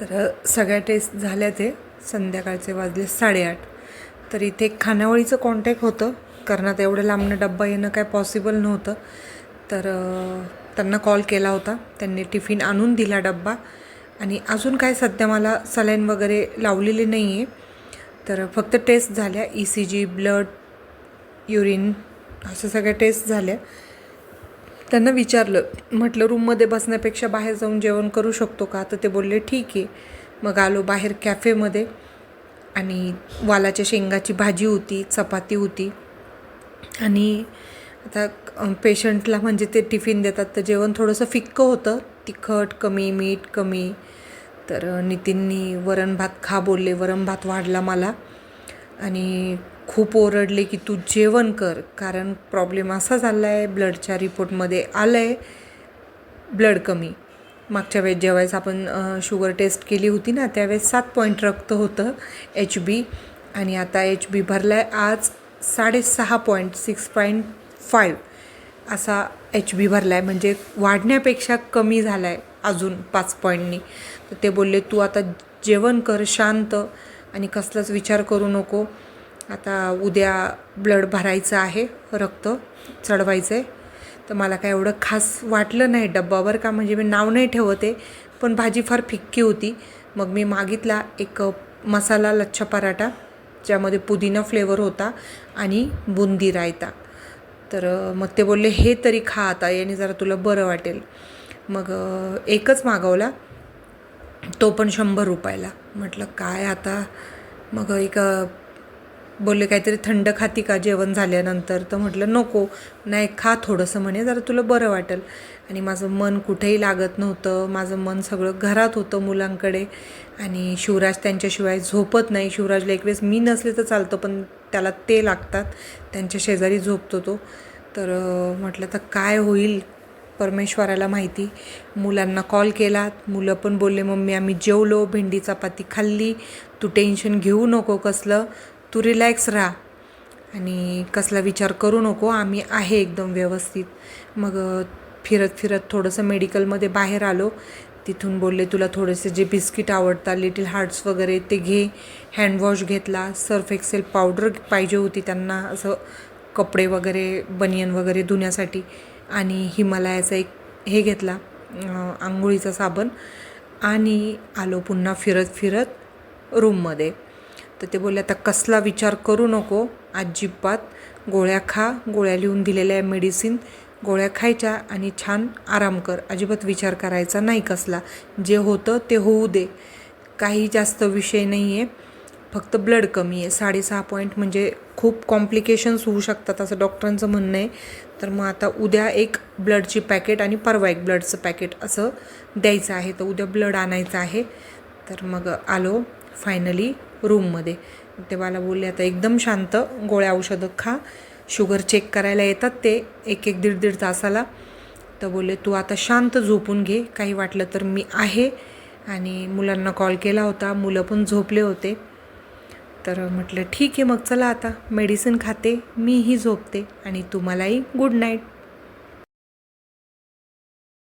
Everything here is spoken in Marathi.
तर सगळ्या टेस्ट झाल्या ते संध्याकाळचे वाजले साडेआठ. तर इथे खानावळीचं कॉन्टॅक्ट होतं कारण आता एवढं लांबनं डब्बा येणं काय पॉसिबल नव्हतं. तर त्यांना कॉल केला होता. त्यांनी टिफिन आणून दिला डब्बा. आणि अजून काय सध्या मला सलाईन वगैरे लावलेली नाही आहे तर फक्त टेस्ट झाल्या. E C G blood urine अशा सगळ्या टेस्ट झाल्या. त्यांना विचारलं म्हटलं रूममध्ये बसण्यापेक्षा बाहेर जाऊन जेवण करू शकतो का? तर ते बोलले ठीक आहे. मग आलो बाहेर कॅफेमध्ये आणि वालाच्या शेंगाची भाजी होती चपाती होती आणि आता पेशंटला म्हणजे ते टिफिन देतात तर जेवण थोडंसं फिक्कं होतं तिखट कमी मीठ कमी. तर नितीननी वरण भात खा बोलले वरण भात वाढला मला. आणि खूप ओरडले की तू जेवण कर कारण प्रॉब्लेम असा झाला आहे ब्लडच्या रिपोर्टमध्ये आलं आहे ब्लड कमी. मागच्या वेळेस ज्यावेळेस आपण शुगर टेस्ट केली होती ना त्यावेळेस सात पॉईंट रक्त होतं एच बी आणि आता एच बी भरला आहे आज साडेसहा पॉईंट सिक्स पॉईंट फाईव्ह असा एच बी भरला आहे म्हणजे वाढण्यापेक्षा कमी झाला आहे अजून पाच पॉईंटनी तर ते बोलले तू आता जेवण कर शांत आणि कसलाच विचार करू नको. आता उद्या ब्लड भरायचं आहे रक्त चढवायचं आहे तर मला काय एवढं खास वाटलं नाही डब्बावर का म्हणजे मी नाव नाही ठेवते पण भाजी फार फिक्की होती. मग मी मागितला एक मसाला लच्छा पराठा ज्यामध्ये पुदिना फ्लेवर होता आणि बुंदी रायता. तर मग ते बोलले हे तरी खा आता याने जरा तुला बरं वाटेल. मग एकच मागवला तो पण शंभर रुपयाला. म्हटलं काय आता? मग एक बोलले काहीतरी थंड खाती का जेवण झाल्यानंतर? तर म्हटलं नको नाही खा थोडंसं म्हणे जरा तुला बरं वाटेल. आणि माझं मन कुठेही लागत नव्हतं. माझं मन सगळं घरात होतं मुलांकडे. आणि शिवराज त्यांच्याशिवाय झोपत नाही. शिवराजला एक वेळेस मी नसले तर चालतं पण त्याला ते लागतात. त्यांच्या शेजारी झोपतो तो. तर म्हटलं तर काय होईल परमेश्वराला माहिती? मुलांना कॉल केला. मुलं पण बोलले मम्मी आम्ही जेवलो भेंडी चपाती खाल्ली. तू टेन्शन घेऊ नको कसलं. तू रिलॅक्स राहा. आणि कसला विचार करू नको आम्ही आहे एकदम व्यवस्थित. मग फिरत फिरत थोडंसं मेडिकलमध्ये बाहेर आलो. तिथून बोलले तुला थोडेसे जे बिस्किट आवडतात लिटिल हार्ट्स वगैरे ते घे. हँडवॉश घेतला. सर्फ एक्सेल पावडर पाहिजे होती त्यांना असं कपडे वगैरे बनियन वगैरे धुण्यासाठी. आणि हिमालयाचा एक हे घेतला आंघोळीचा साबण. आणि आलो पुन्हा फिरत फिरत रूममध्ये तर ते बोलले आता कसला विचार करू नको अजिबात. गोळ्या खा गोळ्या लिहून दिलेल्या आहे मेडिसिन गोळ्या खायच्या आणि छान आराम कर. अजिबात विचार करायचा नाही कसला. जे होतं ते होऊ दे. काही जास्त विषय नाही आहे फक्त ब्लड कमी आहे. साडेसहा पॉईंट म्हणजे खूप कॉम्प्लिकेशन्स होऊ शकतात असं डॉक्टरांचं म्हणणं आहे. तर मग आता उद्या एक ब्लडची पॅकेट आणि परवा एक ब्लडचं पॅकेट असं द्यायचं आहे. तर उद्या ब्लड आणायचं आहे. तर मग आलो फायनली रूममध्ये ते मला बोलले आता एकदम शांत गोळ्या औषधं खा. शुगर चेक करायला येतात ते एक एक दीड दीड तासाला. तर बोलले तू आता शांत झोपून घे. काही वाटलं तर मी आहे. आणि मुलांना कॉल केला होता. मुलं पण झोपले होते. तर म्हटलं ठीक आहे मग चला आता. मेडिसिन खाते मीही झोपते. आणि तुम्हालाही गुड नाईट